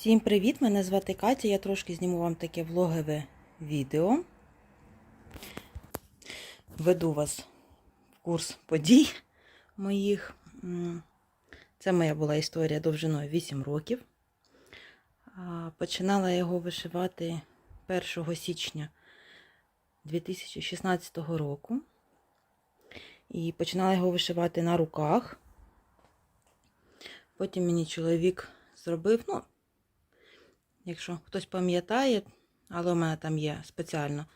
Всім привіт! Мене звати Катя. Я трошки зніму вам таке влогове відео. Веду вас в курс подій моїх. Це моя була історія довжиною 8 років. Починала його вишивати 1 січня 2016 року. І починала його вишивати на руках. Потім мені чоловік зробив, ну, якщо хтось пам'ятає, але у мене там є спеціально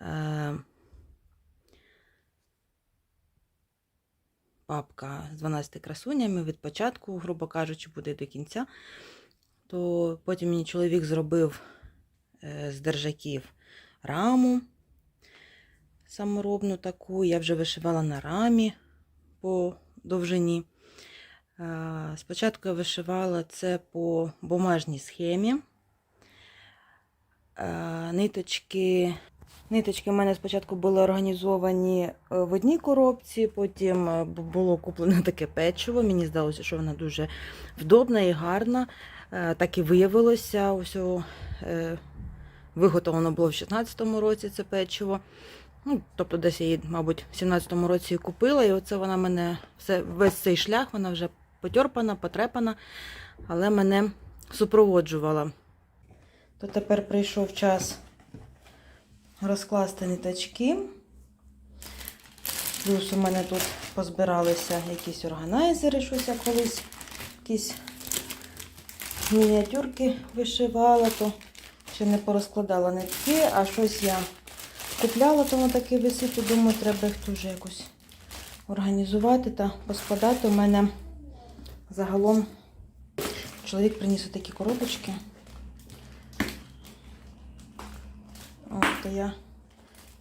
е, папка з 12 красунями від початку, грубо кажучи, буде до кінця. То потім мені чоловік зробив е, з держаків раму саморобну таку. Я вже вишивала на рамі по довжині. Е, Спочатку я вишивала це по бумажній схемі. Е, Ниточки, ниточки в мене спочатку були організовані е, в одній коробці, потім е, було куплено таке печиво. Мені здалося, що вона дуже вдобна і гарна. Так і виявилося. Е, виготовлено було в 16-му році це печиво. Ну, тобто десь її, мабуть, в 17-му році купила, і оце вона мене все, весь цей шлях, вона вже потьорпана, потрепана, але мене супроводжувала. То тепер прийшов час розкласти ниточки. Плюс у мене тут позбиралися якісь органайзери, щось я колись якісь мініатюрки вишивала, то ще не порозкладала нитки, а щось я купляла, тому таки висить, і думаю, треба їх дуже якось організувати та поскладати. У мене загалом чоловік приніс такі коробочки. От, я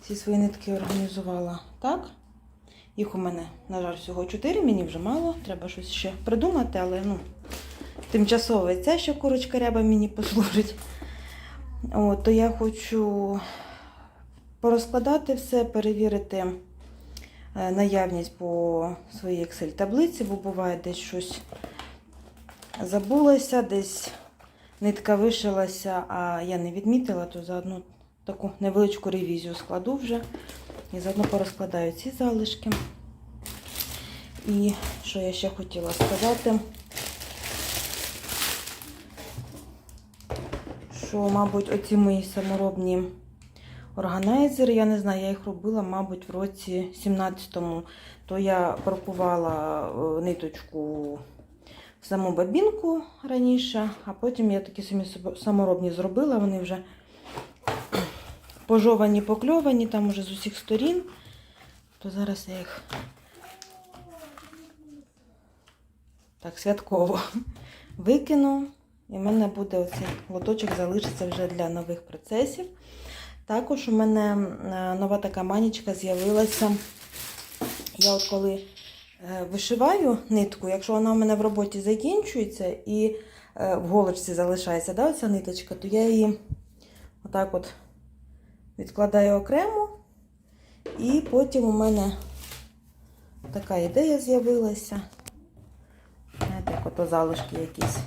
ці свої нитки організувала так. Їх у мене, на жаль, всього 4, мені вже мало. Треба щось ще придумати, але ну, тимчасово це ще курочка ряба мені послужить. От, то я хочу порозкладати все, перевірити е, наявність по своїй Excel таблиці, бо буває десь щось забулося, десь нитка вишилася, а я не відмітила, то заодно таку невеличку ревізію складу вже і заодно порозкладаю ці залишки. І що я ще хотіла сказати, що, мабуть, оці мої саморобні органайзери, я не знаю, я їх робила, мабуть, в році 17-му. То я пропувала е, ниточку в саму бабінку раніше, а потім я такі самі саморобні зробила, вони вже пожовані, покльовані, там уже з усіх сторін. То зараз я їх так святково викину. І в мене буде оцей лоточок залишиться вже для нових процесів. Також у мене нова така манічка з'явилася. Я от коли е, вишиваю нитку, якщо вона у мене в роботі закінчується і е, в голочці залишається да, оця ниточка, то я її отак от відкладаю окремо. І потім у мене така ідея з'явилася. Знаєте, як ото залишки якісь.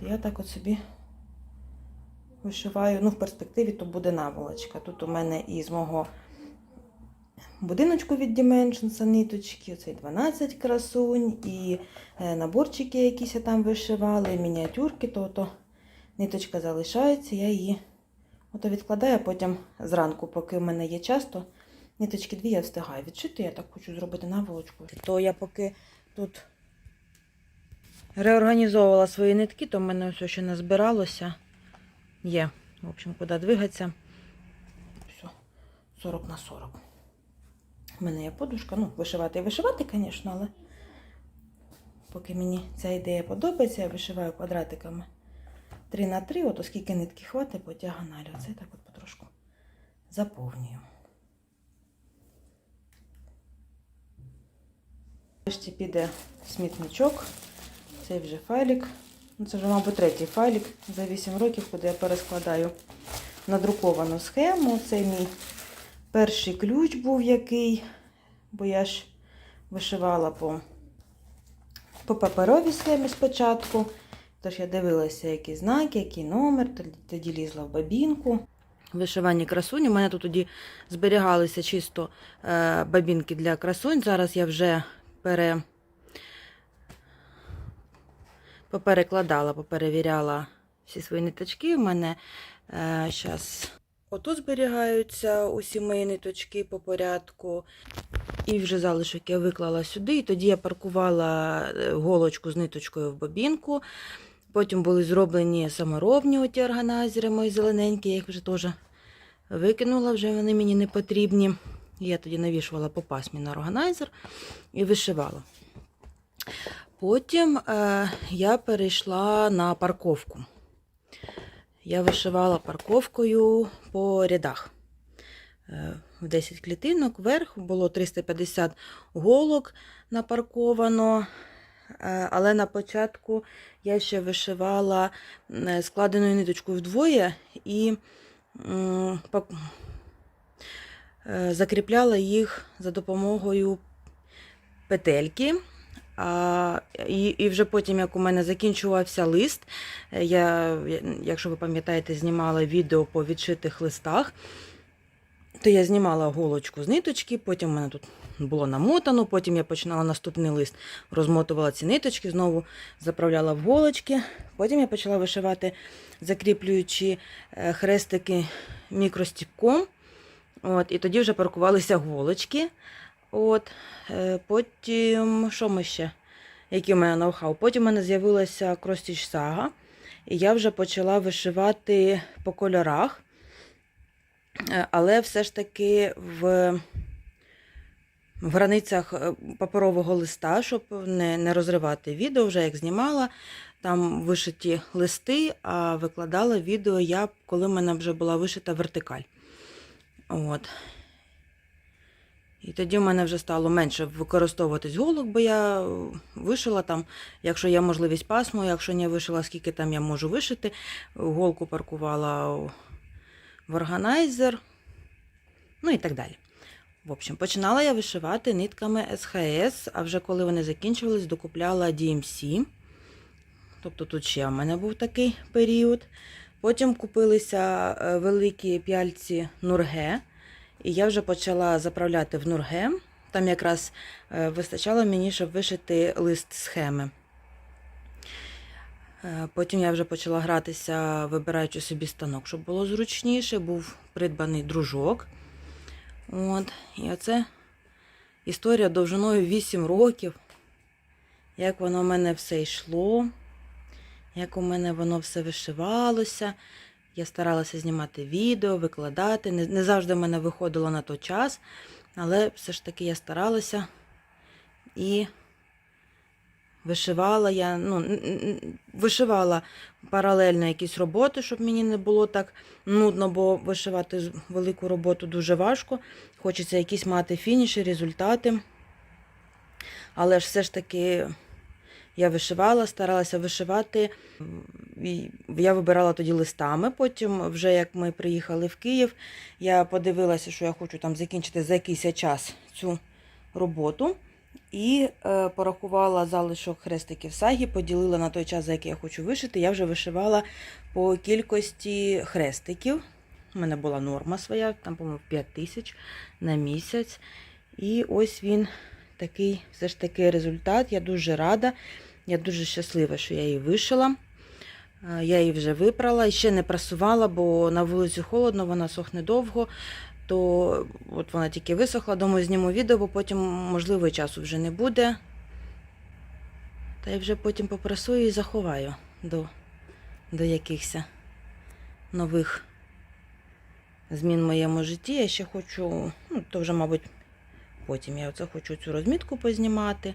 Я так от собі вишиваю, ну, в перспективі то буде наволочка. Тут у мене із мого будиночку від Dimensions ниточки, оцей 12 красунь, і е, наборчики якісь я там вишивала, і мініатюрки, то, то ниточка залишається, я її ото відкладаю, потім зранку, поки в мене є час, то ниточки дві я встигаю відшити, я так хочу зробити наволочку. То я поки тут реорганізовувала свої нитки, то в мене все ще назбиралося. Є, в общем, куди двигатися. Все, 40 на 40. У мене є подушка. Ну, вишивати і вишивати, звісно, але поки мені ця ідея подобається, я вишиваю квадратиками 3 на 3, от оскільки нитки хватить по діагоналі. Оце так от потрошку заповнюю. Нарешті піде смітничок. Цей вже файлик. Ну, Це вже, мабуть, третій файлик за 8 років, куди я перескладаю надруковану схему. Це мій перший ключ був який, бо я ж вишивала по, по паперовій схемі спочатку. Тож я дивилася, які знаки, який номер, тоді- лізла в бабінку. Вишивання красунь. У мене тут тоді зберігалися чисто е, бабінки для красунь. Зараз я вже пере... поперекладала, поперевіряла всі свої ниточки. У мене е, зараз отут зберігаються усі мої ниточки по порядку. І вже залишок я виклала сюди. І тоді я паркувала е, голочку з ниточкою в бобінку. Потім були зроблені саморобні оті органайзери мої зелененькі, я їх вже теж викинула, вже вони мені не потрібні. Я тоді навішувала по пасмі на органайзер і вишивала. Потім е, я перейшла на парковку. Я вишивала парковкою по рядах. Е, в 10 клітинок вверх було 350 голок напарковано. Е, Але на початку я ще вишивала е, складеною ниточкою вдвоє і е, закріпляла їх за допомогою петельки. А, і, і вже потім, як у мене закінчувався лист, я- якщо ви пам'ятаєте, знімала відео по відшитих листах, то я знімала голочку з ниточки, потім у мене тут було намотано, потім я починала наступний лист, розмотувала ці ниточки, знову заправляла в голочки. Потім я почала вишивати, закріплюючи е, хрестики мікростіпком. От, і тоді вже паркувалися голочки. От, е, потім, що ми ще? Який у мене ноу-хау? Потім у мене з'явилася кростіч сага, і я вже почала вишивати по кольорах. Е, Але все ж таки в, в границях е, паперового листа, щоб не, не розривати відео, вже як знімала, там вишиті листи, а викладала відео я, коли в мене вже була вишита вертикаль. От. І тоді в мене вже стало менше використовуватись голок, бо я вишила там, якщо є можливість пасму, якщо не вишила, скільки там я можу вишити. Голку паркувала в органайзер, ну і так далі. В общем, починала я вишивати нитками СХС, а вже коли вони закінчувались, докупляла DMC. Тобто тут ще в мене був такий період. Потім купилися е, великі п'яльці Нурге. І я вже почала заправляти в Нурге. Там якраз е, вистачало мені, щоб вишити лист схеми. Е, Потім я вже почала гратися, вибираючи собі станок, щоб було зручніше. Був придбаний дружок. От. І оце історія довжиною 8 років. Як воно в мене все йшло, як у мене воно все вишивалося. Я старалася знімати відео, викладати. Не, не завжди в мене виходило на той час, але все ж таки я старалася і вишивала я, ну, вишивала паралельно якісь роботи, щоб мені не було так нудно, бо вишивати велику роботу дуже важко. Хочеться якісь мати фініші, результати. Але ж все ж таки я вишивала, старалася вишивати. Я вибирала тоді листами. Потім, вже як ми приїхали в Київ, я подивилася, що я хочу там закінчити за якийсь час цю роботу. І е, порахувала залишок хрестиків сагі, поділила на той час, за який я хочу вишити. Я вже вишивала по кількості хрестиків. У мене була норма своя, там, по-моєму, 5 тисяч на місяць. І ось він такий все ж таки результат. Я дуже рада. Я дуже щаслива, що я її вишила. Е, Я її вже випрала і ще не прасувала, бо на вулиці холодно, вона сохне довго. То от вона тільки висохла, думаю, зніму відео, бо потім, можливо, часу вже не буде. Та й вже потім попрасую і заховаю до, до якихось нових змін в моєму житті. Я ще хочу, ну, то вже, мабуть, потім я оце хочу цю розмітку познімати.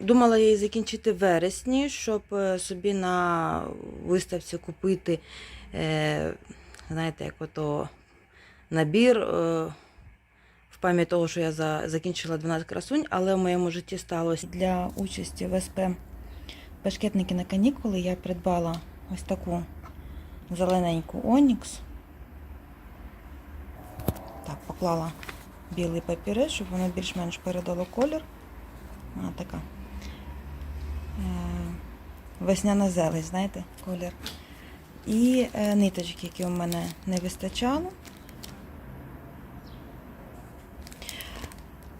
Думала я її закінчити в вересні, щоб е, собі на виставці купити, е, знаєте, як ото набір е, в пам'ять того, що я за, закінчила 12 красунь, але в моєму житті сталося. Для участі в СП Башкетники на канікули я придбала ось таку зелененьку Онікс. Так, поклала білий папірець, щоб воно більш-менш передало колір. Вона така е, весняна зелень, знаєте, колір. І е, ниточки, які у мене не вистачало.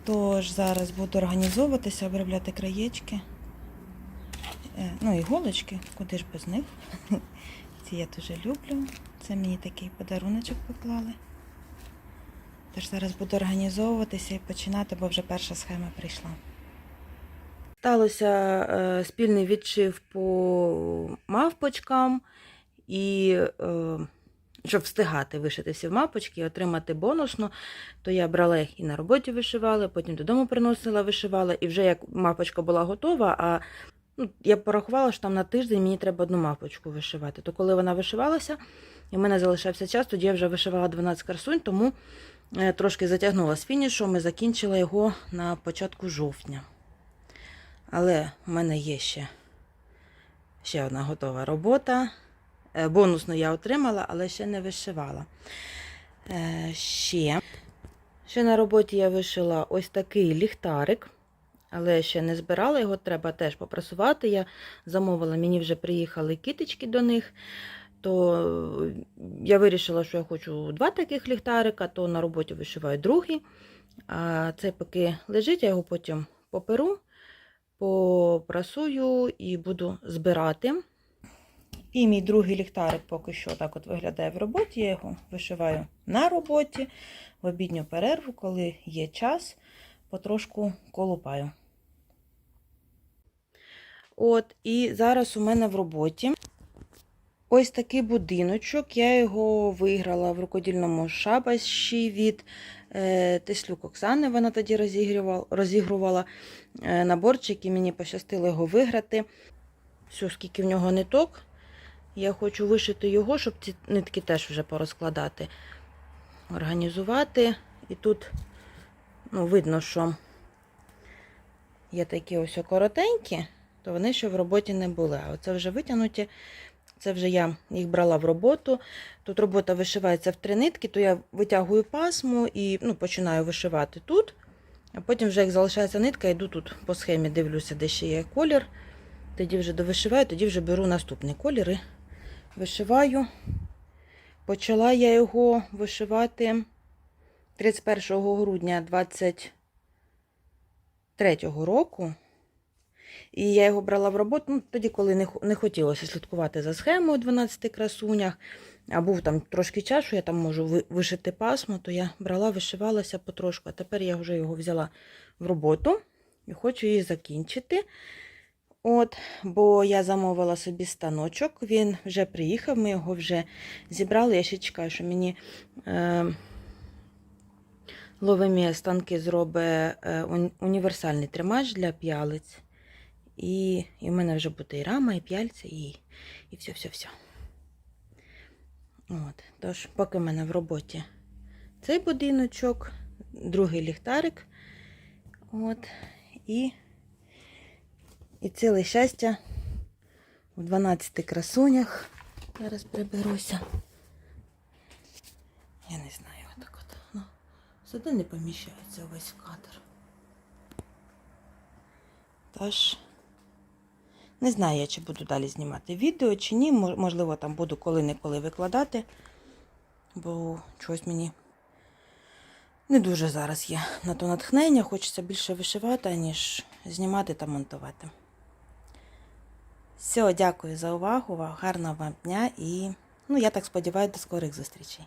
Тож зараз буду організовуватися, обробляти краєчки. Е, ну, іголочки, куди ж без них. Ці я дуже люблю. Це мені такий подаруночок поклали. Тож зараз буду організовуватися і починати, бо вже перша схема прийшла. Сталося е, спільний відшив по мавпочкам і е, щоб встигати вишити всі мавпочки і отримати бонусно, то я брала їх і на роботі вишивала, потім додому приносила, вишивала, і вже як мавпочка була готова, а ну, я порахувала, що там на тиждень мені треба одну мавпочку вишивати. То коли вона вишивалася, і в мене залишався час, тоді я вже вишивала 12 красунь, тому е, трошки затягнула з фінішом і закінчила його на початку жовтня. Але в мене є ще, ще одна готова робота. Е, Бонусну я отримала, але ще не вишивала. Е, Ще. ще на роботі я вишила ось такий ліхтарик, але ще не збирала його, треба теж попрасувати. Я замовила, мені вже приїхали китички до них. То я вирішила, що я хочу два таких ліхтарика, то на роботі вишиваю другий. А цей поки лежить, я його потім поперу попрасую і буду збирати. І мій другий ліхтарик поки що так от виглядає в роботі. Я його вишиваю на роботі в обідню перерву, коли є час, потрошку колупаю. От, і зараз у мене в роботі ось такий будиночок. Я його виграла в рукодільному шабаші від е, Теслюк Оксани. Вона тоді розігрувала, розігрувала е, наборчик і мені пощастило його виграти. Все, скільки в нього ниток. Я хочу вишити його, щоб ці нитки теж вже порозкладати, організувати. І тут ну, видно, що є такі ось коротенькі, то вони ще в роботі не були. А оце вже витягнуті. Це вже я їх брала в роботу. Тут робота вишивається в три нитки, то я витягую пасму і ну, починаю вишивати тут. А потім, вже як залишається нитка, йду тут по схемі, дивлюся, де ще є колір. Тоді вже довишиваю, тоді вже беру наступний колір і вишиваю. Почала я його вишивати 31 грудня 23 року. І я його брала в роботу ну, тоді, коли не, не хотілося слідкувати за схемою 12 красунях. А був там трошки час, що я там можу вишити пасму, то я брала, вишивалася потрошку. А тепер я вже його взяла в роботу і хочу її закінчити. От, Бо я замовила собі станочок, він вже приїхав, ми його вже зібрали. Я ще чекаю, що мені е, ловимі станки зробить е, універсальний тримач для п'ялиць. І, і в мене вже буде і рама, і п'яльця, і все-все-все. От, Тож, поки в мене в роботі цей будиночок, другий ліхтарик. От, і і ціле щастя в 12 красунях. Зараз приберуся. Я не знаю, отак от. Ну, сюди не поміщається весь кадр. Тож, не знаю я, чи буду далі знімати відео, чи ні. Можливо, там буду коли-неколи викладати, бо чогось мені не дуже зараз є на то натхнення. Хочеться більше вишивати, ніж знімати та монтувати. Все, дякую за увагу, гарного вам дня і, ну, я так сподіваюся, до скорих зустрічей.